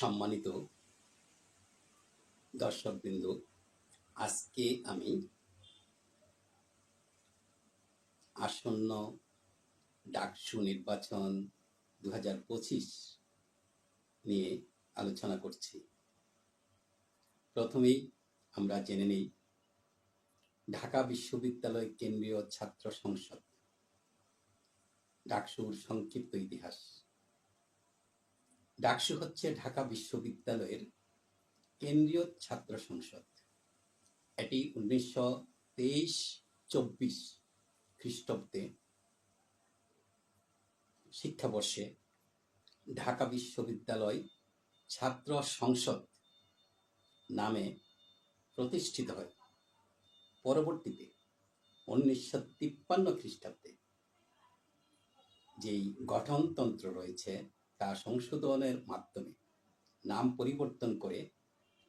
সম্মানিত দর্শকবৃন্দ, আজকে আমি আসন্ন ডাকসু নির্বাচন দু হাজার পঁচিশ নিয়ে আলোচনা করছি। প্রথমেই আমরা জেনে নিই, ঢাকা বিশ্ববিদ্যালয় কেন্দ্রীয় ছাত্র সংসদ, ডাকসুর সংক্ষিপ্ত ইতিহাস। ডাকসু হচ্ছে ঢাকা বিশ্ববিদ্যালয়ের কেন্দ্রীয় ছাত্র সংসদ। এটি উনিশশো তেইশ চব্বিশ খ্রিস্টাব্দে শিক্ষাবর্ষে ঢাকা বিশ্ববিদ্যালয় ছাত্র সংসদ নামে প্রতিষ্ঠিত হয়। পরবর্তীতে উনিশশো তিপ্পান্ন খ্রিস্টাব্দে যেই গঠনতন্ত্র রয়েছে তা সংশোধনের মাধ্যমে নাম পরিবর্তন করে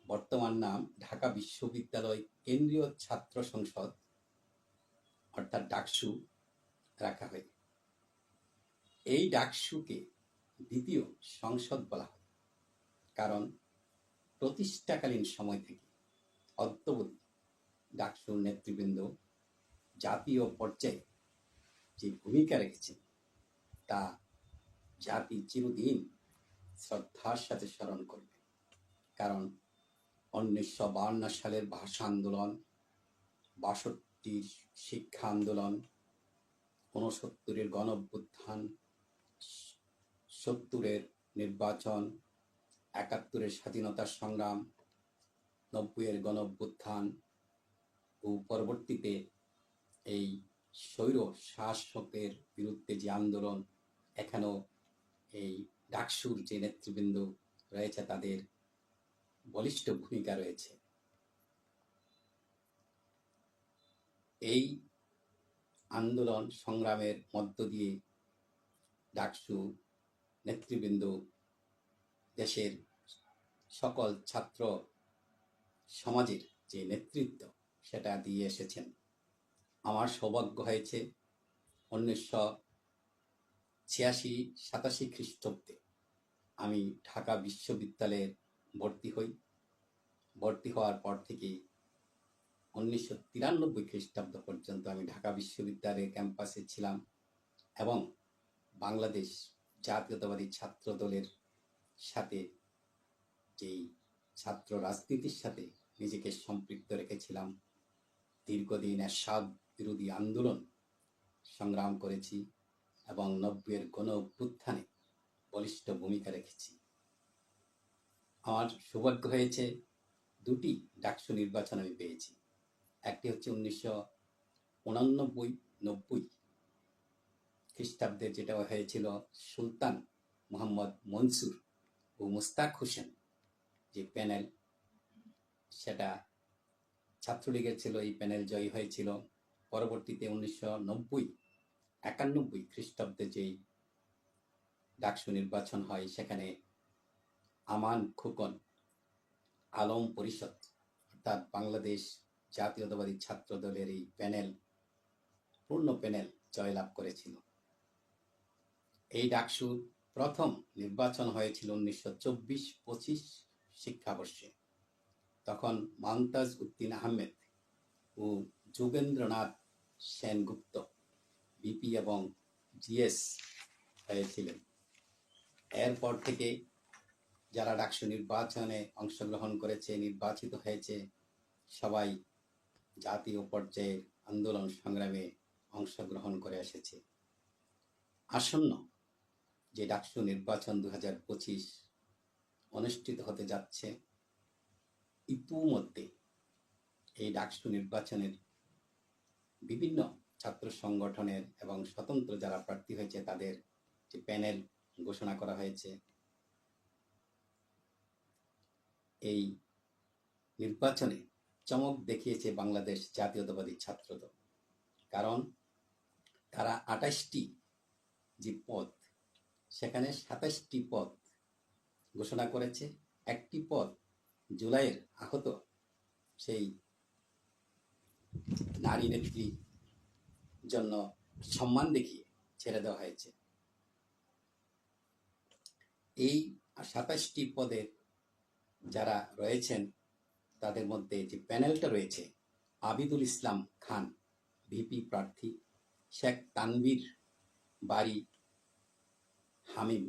বর্তমান নাম ঢাকা বিশ্ববিদ্যালয় কেন্দ্রীয় ছাত্র সংসদ অর্থাৎ ডাকসু রাখা হয়। এই ডাকসুকে দ্বিতীয় সংসদ বলা হয়। কারণ প্রতিষ্ঠাকালীন সময় থেকে অদ্যবধি ডাকসুর নেতৃবৃন্দ জাতীয় পর্যায়ে যে ভূমিকা রেখেছেন, তা জাতি চিরদিন শ্রদ্ধার সাথে স্মরণ করবে। কারণ উনিশশো বাহান্ন সালের ভাষা আন্দোলন বাষট্টির শিক্ষা আন্দোলন, ঊনসত্তরের গণভ্যুত্থান সত্তরের নির্বাচন, একাত্তরের স্বাধীনতা সংগ্রাম, নব্বইয়ের গণ অভ্যুত্থান ও পরবর্তীতে এই স্বৈর শাসকের বিরুদ্ধে যে আন্দোলন, এখানেও এই ডাকসুর যে নেতৃবৃন্দ রয়েছে, তাদের বলিষ্ঠ ভূমিকা রয়েছে। এই আন্দোলন সংগ্রামের মধ্য দিয়ে ডাকসু নেতৃবৃন্দ দেশের সকল ছাত্র সমাজের যে নেতৃত্ব, সেটা দিয়ে এসেছেন। আমার সৌভাগ্য হয়েছে উনিশশো ছিয়াশি, সাতাশি খ্রিস্টাব্দে আমি ঢাকা বিশ্ববিদ্যালয়ে ভর্তি হই। ভর্তি হওয়ার পর থেকে উনিশশো তিরানব্বই খ্রিস্টাব্দ পর্যন্ত আমি ঢাকা বিশ্ববিদ্যালয়ের ক্যাম্পাসে ছিলাম এবং বাংলাদেশ জাতীয়তাবাদী ছাত্র দলের সাথে যেই ছাত্র রাজনীতির সাথে নিজেকে সম্পৃক্ত রেখেছিলাম, দীর্ঘদিন এরশাদ বিরোধী আন্দোলন সংগ্রাম করেছি। এবং নব্বইয়ের গণ অভ্যুত্থানে বলিষ্ঠ ভূমিকা রেখেছি। আমার সৌভাগ্য হয়েছে, দুটি ডাকসু নির্বাচন আমি পেয়েছি। একটি হচ্ছে উনিশশো উনানব্বই, নব্বই খ্রিস্টাব্দে যেটা হয়েছিল সুলতান মোহাম্মদ মনসুর ও মুস্তাক হোসেন যে প্যানেল, সেটা ছাত্রলীগের ছিল, এই প্যানেল জয়ী হয়েছিল। পরবর্তীতে উনিশশো নব্বই একানব্বই খ্রিস্টাব্দে যে ডাকসু নির্বাচন হয়, সেখানে আমান খোকন আলম পরিষদ, অর্থাৎ বাংলাদেশ জাতীয়তাবাদী ছাত্র দলের এই প্যানেল, পূর্ণ প্যানেল জয়লাভ করেছিল। এই ডাকসুর প্রথম নির্বাচন হয়েছিল উনিশশো চব্বিশ পঁচিশ শিক্ষাবর্ষে। তখন মমতাজ উদ্দিন আহমেদ ও যোগেন্দ্রনাথ সেনগুপ্ত বিপি এবং জিএস হয়েছিলেন। এরপর থেকে যারা ডাকসু নির্বাচনে অংশগ্রহণ করেছে, নির্বাচিত হয়েছে, সবাই জাতীয় পর্যায়ে আন্দোলন সংগ্রামে অংশগ্রহণ করে এসেছে। আসন্ন যে ডাকসু নির্বাচন দু হাজার পঁচিশ অনুষ্ঠিত হতে যাচ্ছে, ইতিমধ্যে এই ডাকসু নির্বাচনের বিভিন্ন ছাত্র সংগঠনের এবং স্বতন্ত্র যারা প্রার্থী হয়েছে, তাদের যে প্যানেল ঘোষণা করা হয়েছে, এই নির্বাচনে চমক দেখিয়েছে বাংলাদেশ জাতীয়তাবাদী ছাত্রদল। কারণ তারা আঠাশটি যে পদ, সেখানে সাতাশটি পদ ঘোষণা করেছে। একটি পদ জুলাইয়ের আহত সেই নারী নেত্রী জন্য সম্মান দেখিয়ে ছেড়ে দেওয়া হয়েছে। এই সাতাশটি পদের যারা রয়েছেন, তাদের মধ্যে যে প্যানেলটা রয়েছে, আবিদুল ইসলাম খান, ভিপি প্রার্থী, শেখ তানভীর বাড়ি হামিম,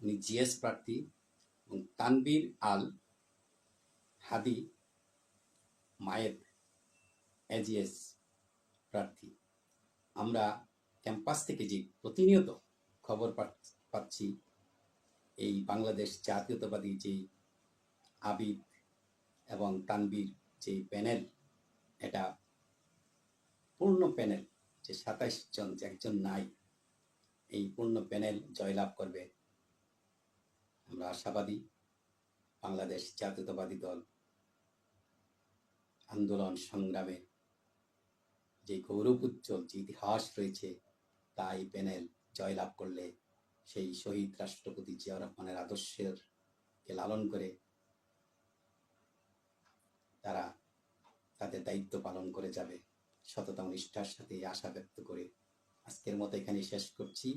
উনি জিএস প্রার্থী, এবং তানবীর আল হাদি, মায়েদ এজিএস প্রার্থী। আমরা ক্যাম্পাস থেকে যে প্রতিনিয়ত খবর পাচ- পাচ্ছি, এই বাংলাদেশ জাতীয়তাবাদী যে আবিদ এবং তানবির যে প্যানেল, এটা পূর্ণ প্যানেল যে সাতাইশ জন যে একজন নাই, এই পূর্ণ প্যানেল জয়লাভ করবে। আমরা আশাবাদী বাংলাদেশ জাতীয়তাবাদী দল আন্দোলন সংগ্রামে যে গৌরব উজ্জ্বল যে ইতিহাস রয়েছে, তা এই প্যানেল জয়লাভ করলে সেই শহীদ রাষ্ট্রপতি জিয়া রহমানের আদর্শের কে লালন করে তারা তাদের দায়িত্ব পালন করে যাবে। সততা নিষ্ঠার সাথে আশা ব্যক্ত করে আজকের মতো এখানে শেষ করছি।